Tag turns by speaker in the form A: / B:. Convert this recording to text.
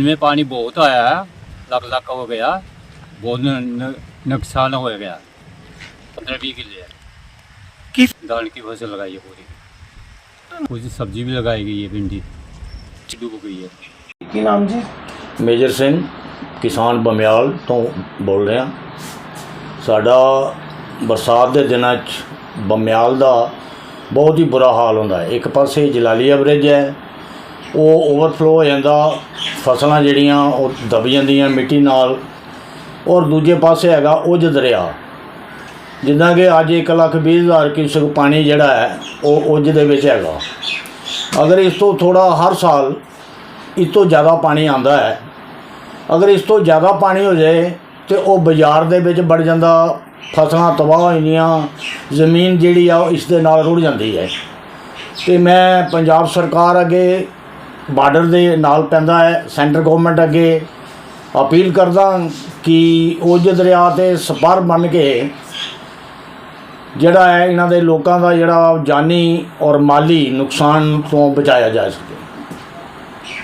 A: इनमें पानी बहुत आया है लक लक हो गया बहुत न- न- नुकसान हो गया पंद्रह बीस किले है
B: किस
A: धान की फसल लगाई है पूरी कुछ सब्जी भी लगाई गई है भिंडी डूब गई है
B: ਕੀ ਨਾਮ ਜੀ
C: ਮੇਜਰ ਸਿੰਘ ਕਿਸਾਨ ਬਮਿਆਲ ਤੋਂ ਬੋਲ ਰਿਹਾ ਸਾਡਾ ਬਰਸਾਤ ਦੇ ਦਿਨਾਂ 'ਚ ਬਮਿਆਲ ਦਾ ਬਹੁਤ ਹੀ ਬੁਰਾ ਹਾਲ ਹੁੰਦਾ ਹੈ ਇੱਕ ਪਾਸੇ ਜਲਾਲੀਆ ਬ੍ਰਿਜ ਹੈ ਉਹ ਓਵਰਫਲੋ ਹੋ ਜਾਂਦਾ, ਫਸਲਾਂ ਜਿਹੜੀਆਂ ਉਹ ਦਬ ਜਾਂਦੀਆਂ ਮਿੱਟੀ ਨਾਲ। ਔਰ ਦੂਜੇ ਪਾਸੇ ਹੈਗਾ ਉਜ ਦਰਿਆ। ਜਿੱਦਾਂ ਕਿ ਅੱਜ 1 ਲੱਖ ਵੀਹ ਹਜ਼ਾਰ ਕਿਊਸਕ ਪਾਣੀ ਜਿਹੜਾ ਹੈ, ਉਹ ਉਜ ਦੇ ਵਿੱਚ ਹੈਗਾ। ਅਗਰ ਇਸ ਤੋਂ ਥੋੜਾ ਹਰ ਸਾਲ ਇਸ ਤੋਂ ਜ਼ਿਆਦਾ ਪਾਣੀ ਆਉਂਦਾ ਹੈ, ਅਗਰ ਇਸ ਤੋਂ ਜ਼ਿਆਦਾ ਪਾਣੀ ਹੋ ਜਾਏ ਤੇ ਉਹ ਬਾਜ਼ਾਰ ਦੇ ਵਿੱਚ ਵੜ ਜਾਂਦਾ, ਫਸਲਾਂ ਤਬਾਹ ਹੋ ਜਾਂਦੀਆਂ, ਜ਼ਮੀਨ ਜਿਹੜੀ ਆ ਉਹ ਇਸ ਦੇ ਨਾਲ ਰੁੜ ਜਾਂਦੀ ਹੈ। ਤੇ ਮੈਂ ਪੰਜਾਬ ਸਰਕਾਰ ਅੱਗੇ ਬਾਰਡਰ ਦੇ ਨਾਲ ਪੈਂਦਾ ਹੈ, ਸੈਂਟਰ ਗਵਰਨਮੈਂਟ ਅੱਗੇ ਅਪੀਲ ਕਰਦਾ ਕਿ ਉਜ ਦਰਿਆ ਤੇ ਸਪਰ ਬਣ ਕੇ ਜਿਹੜਾ ਹੈ, ਇਹਨਾਂ ਦੇ ਲੋਕਾਂ ਦਾ ਜਿਹੜਾ ਜਾਨੀ ਔਰ ਮਾਲੀ ਨੁਕਸਾਨ ਤੋਂ ਬਚਾਇਆ ਜਾ ਸਕੇ।